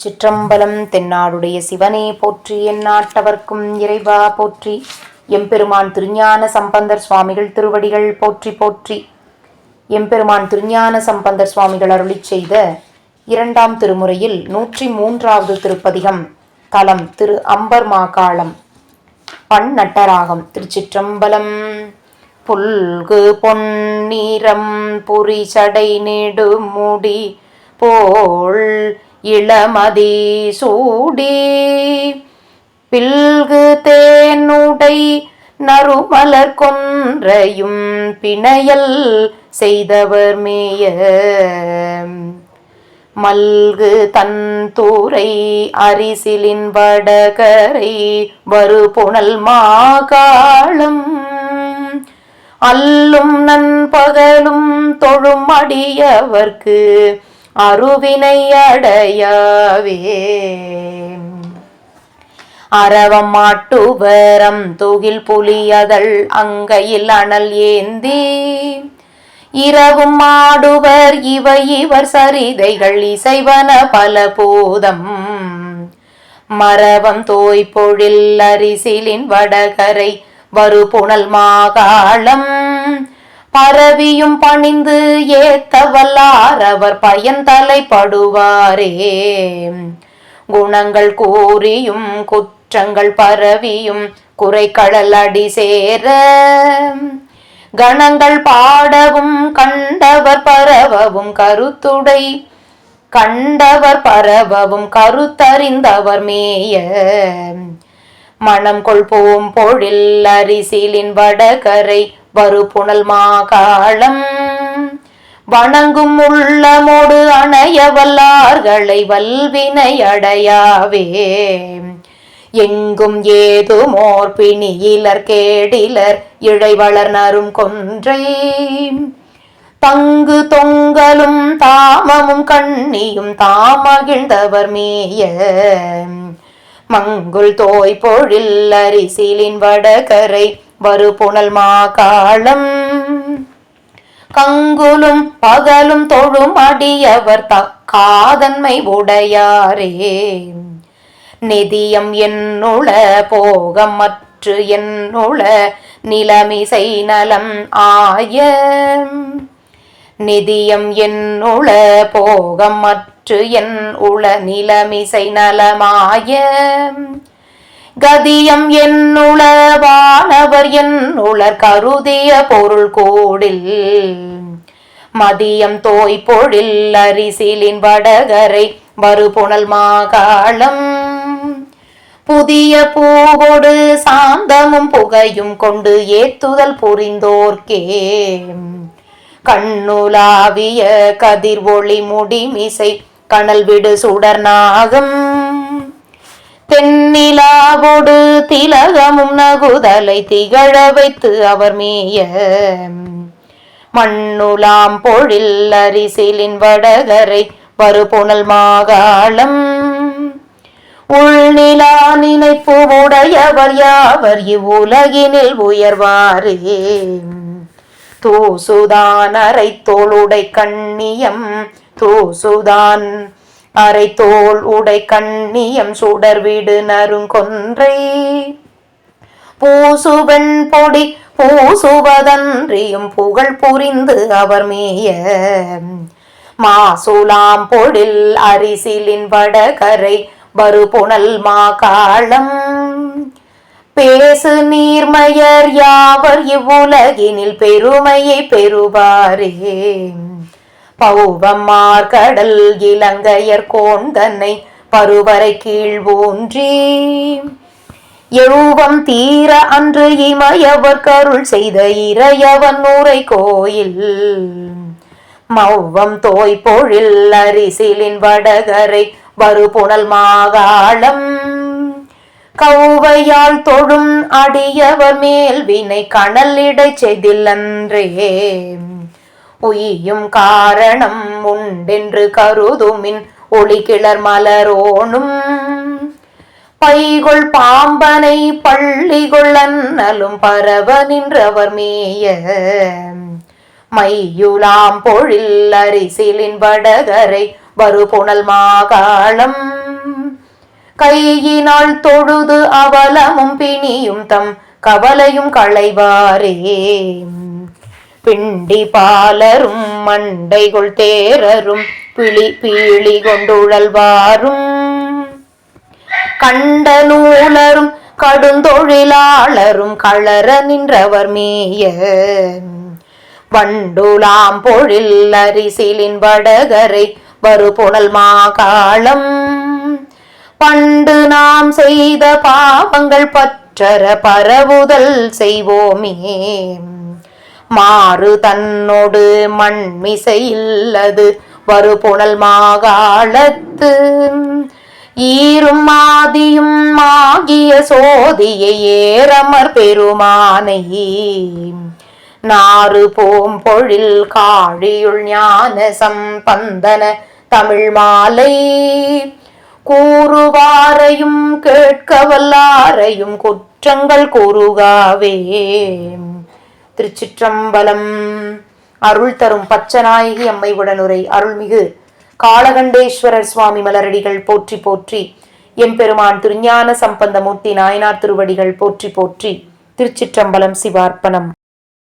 திருச்சிற்றம்பலம் தென்னாடுடைய சிவனே போற்றி எந்நாட்டவர்க்கும் இறைவா போற்றி. எம்பெருமான் திருஞான சம்பந்தர் சுவாமிகள் திருவடிகள் போற்றி போற்றி. எம்பெருமான் திருஞான சம்பந்தர் சுவாமிகள் அருளிச் செய்த இரண்டாம் திருமுறையில் நூற்றி மூன்றாவது திருப்பதிகம் தலம் திரு அம்பர் மாகாளம். பண் நட்டராகம் திருச்சிற்றம்பலம். புல்கு பொன்னிறம் புரிசடை நெடுமுடி போல் இளமதி சூடி பில்கு தேனுடை நறுமலர் கொன்றையும் பிணையல் செய்தவர் மேய. மல்கு தந்தூரை அரிசிலின் வடகரை வரு புனல் மாகாளம். அல்லும் நண்பகலும் தொழும் அடியவர்க்கு அருவினை அடையாவே அரவம் மாட்டுவரம் துகில் புலியதழ் அங்கையில் அனல் ஏந்தி. இரவும் ஆடுவர் இவை இவர் சரிதைகள் இசைவன பல பூதம். மரபம் தோய்பொழில் அரிசிலின் வடகரை வரு புனல் மாகாளம். பரவியும் பணிந்து ஏத்தவல்லாரவர் அவர் பயன் தலைப்படுவாரே. குணங்கள் கூறியும் குற்றங்கள் பரவியும் குறைக்கடல் அடி சேர. கணங்கள் பாடவும் கண்டவர் பரவவும் கருத்துடை. கண்டவர் பரவவும் கருத்தறிந்தவர் மேய. மனம் கொள்போம் பொழில் அரிசிலின் வடகரை வரு புனல் மாகாளம். வணங்கும் உள்ளமோடு அணைய வல்லார்களை வல்வினை அடையாவே எங்கும் ஏதுமோர் பிணியிலர் கேடிலர் இழை வளர்னரும் கொன்றை. தங்கு தொங்கலும் தாமமும் கண்ணியும் தாமகிழ்ந்தவர் மேய. மங்குள் தோய் பொழில் அரிசிலின் வடகரை வரு புனல் மாகாளம் கங்குலும் பகலும் தொழும் அடியவர் த காதன்மை உடையாரே. நிதியம் என்னுள போகம் மற்று என்னுள நிலமிசை நலம் ஆய நிதியம் என்னுள போகம் மற்று என் உள நிலமிசை நலமாய கதியம் என்னுளவானவர் என் என்னுளர் கருதிய பொருள் கோடில். மதியம் தோய் பொழில் அரிசிலின் வடகரை வறுபுணல் மாகாளம். புதிய பூவோடு சாந்தமும் புகையும் கொண்டு ஏத்துதல் புரிந்தோர்க்கே. கண்ணுலாவிய கதிர் ஒளி முடிமிசை கணல் விடு சுடர் நாகம். தென்னிலாவோடு திலகமும் நகுதலை திகழ வைத்து அவர் மேய. மண்ணுலாம் பொழில் அரிசிலின் வடகரை வருபுணல் மாகாளம். உள்நிலா நினைப்பு உடையவர் யாவர்? இவ்வுலகினில் உயர்வாரே. தூசுதான் அரைத்தோளுடை கண்ணியம். தூசுதான் அரை தோல் உடை கண்ணியம் சுடர் வீடு நறுங்கொன்றை. பூசுவெண் பொடி பூசுவதன்றியும் புகழ் புரிந்து அவர் மேய. மாசுலாம் பொழில் அரிசிலின் வடகரை வரு புனல் மாகாளம். பேசு நீர்மயர் யாவர் இவ்வுலகினில் பெருமையை பெறுவாரே. பௌவமார் கடல் இலங்கையர் கோந்தனை பருவரை கீழ் ஊன்றி. எழுவம் தீர அன்று இமயவர் கருள் செய்த இறையவன் நூரை கோயில். மௌவம் தோய் பொழில் அரிசிலின் வடகரை வருபுனல் மாகாளம். கௌவையால் தொழும் அடியவர் மேல் வினை கணலிடை செய்தில்லன்றே பொய்யும் காரணம் உண்டென்று கருதுமின் ஒளி கிளர் மலரோனும். பைகொள் பாம்பனை பள்ளிகொள் அன்னலும் பரவ நின்றவர் மேய. மையுலாம் பொழில் அரிசிலின் வடகரை வரு புனல் மாகாளம். கையினால் தொழுது அவலமும் பிணியும் தம் கவலையும் களைவாரே. பிண்டி பாலரும் மண்டைகள் தேரரும் பிளி பீழி கொண்டுழல்வாரும். கண்ட நூலரும் கடுந்தொழிலாளரும் களர நின்றவர் மேய வண்டுலாம் பொழில் அரிசிலின் வடகரை வரு புனல் மாகாளம். பண்டு நாம் செய்த பாவங்கள் பற்றற பரவுதல் செய்வோமே மாறு தன்னோடு மண்மிசை இல்லது வரு புனல் மாகாலத்து ஈரும் மாதியும் மாகிய சோதியை ஏறமர் பெருமானை நாறு போம் பொழில் காழியுள் ஞான சம்பந்தன தமிழ் மாலை. கூறுவாரையும் கேட்க வல்லாரையும் குற்றங்கள் கூறுகாவே. திருச்சிற்றம்பலம். அருள் தரும் பச்சநாயகி அம்மை உடனுரை அருள்மிகு காலகண்டேஸ்வரர் சுவாமி மலரடிகள் போற்றி போற்றி. எம்பெருமான் திருஞான சம்பந்தமூர்த்தி நாயனார் திருவடிகள் போற்றி போற்றி. திருச்சிற்றம்பலம் சிவார்ப்பணம்.